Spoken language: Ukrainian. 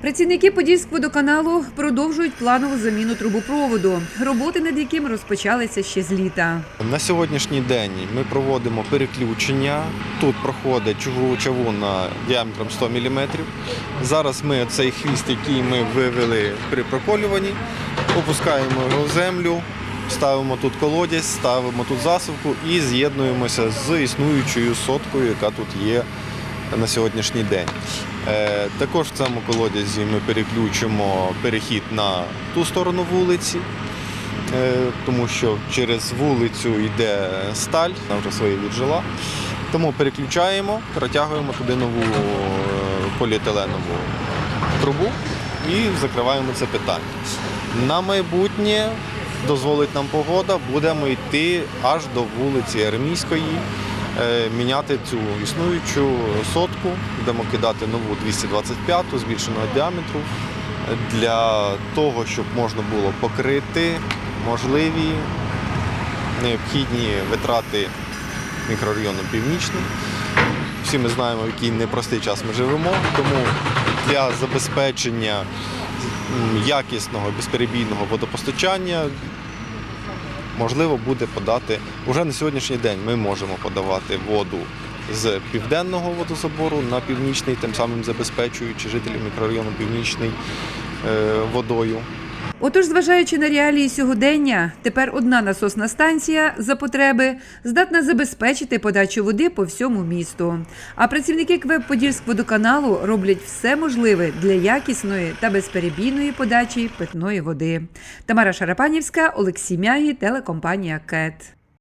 Працівники Подільськводоканалу продовжують планову заміну трубопроводу, роботи над яким розпочалися ще з літа. На сьогоднішній день ми проводимо переключення. Тут проходить чугу- чавунна діаметром 100 мм. Зараз ми цей хвіст, який ми вивели при проколюванні, опускаємо його в землю, ставимо тут колодязь, ставимо тут засувку і з'єднуємося з існуючою соткою, яка тут є на сьогоднішній день. Е, Також в цьому колодязі ми переключимо перехід на ту сторону вулиці. Е, тому що через вулицю йде сталь, вона вже своє віджила. Тому переключаємо, протягуємо туди нову е, поліетиленову трубу і закриваємо це питання. На майбутнє дозволить нам погода, будемо йти аж до вулиці Армійської, міняти цю існуючу сотку, будемо кидати нову 225 збільшеного діаметру. Для того, щоб можна було покрити можливі необхідні витрати мікрорайону Північний. Всі ми знаємо, в який непростий час ми живемо, тому для забезпечення якісного безперебійного водопостачання можливо буде подати вже на сьогоднішній день. Ми можемо подавати воду з південного водозабору на північний, тим самим забезпечуючи жителів мікрорайону Північний е, водою. Отож, зважаючи на реалії сьогодення, тепер одна насосна станція за потреби здатна забезпечити подачу води по всьому місту. А працівники КВЕП Подільськводоканалу роблять все можливе для якісної та безперебійної подачі питної води. Тамара Шарапанівська, Олексій Мягі, телекомпанія КЕТ.